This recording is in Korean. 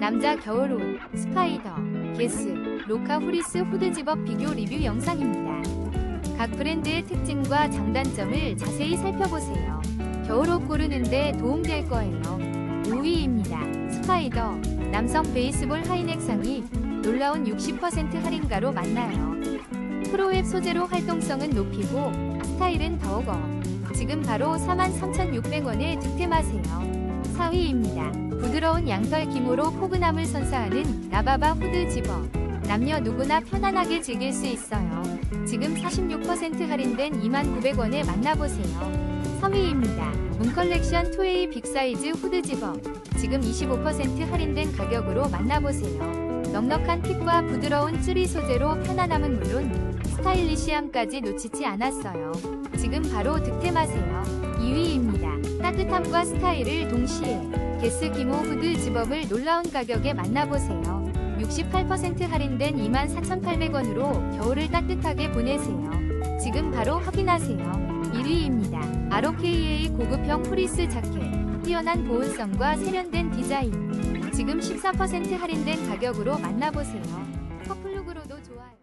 남자 겨울옷, 스파이더, 게스, 로카 후리스 후드 집업 비교 리뷰 영상입니다. 각 브랜드의 특징과 장단점을 자세히 살펴보세요. 겨울옷 고르는데 도움될 거예요. 5위입니다. 스파이더, 남성 베이스볼 하이넥 상이 놀라운 60% 할인가로 만나요. 프로웹 소재로 활동성은 높이고 스타일은 더욱 어. 지금 바로 43,600원에 득템하세요. 4위입니다. 부드러운 양털 기모로 포근함을 선사하는 나바바 후드 집어. 남녀 누구나 편안하게 즐길 수 있어요. 지금 46% 할인된 29,900원에 만나보세요. 3위입니다. 문 컬렉션 2A 빅사이즈 후드 집어. 지금 25% 할인된 가격으로 만나보세요. 넉넉한 핏과 부드러운 쯔리 소재로 편안함은 물론 스타일리시함까지 놓치지 않았어요. 지금 바로 득템하세요. 2위입니다. 따뜻함과 스타일을 동시에 게스 기모 후드 집업을 놀라운 가격에 만나보세요. 68% 할인된 24,800원으로 겨울을 따뜻하게 보내세요. 지금 바로 확인하세요. 1위입니다. ROKA 고급형 프리스 자켓. 뛰어난 보온성과 세련된 디자인. 지금 14% 할인된 가격으로 만나보세요. 커플룩으로도 좋아요.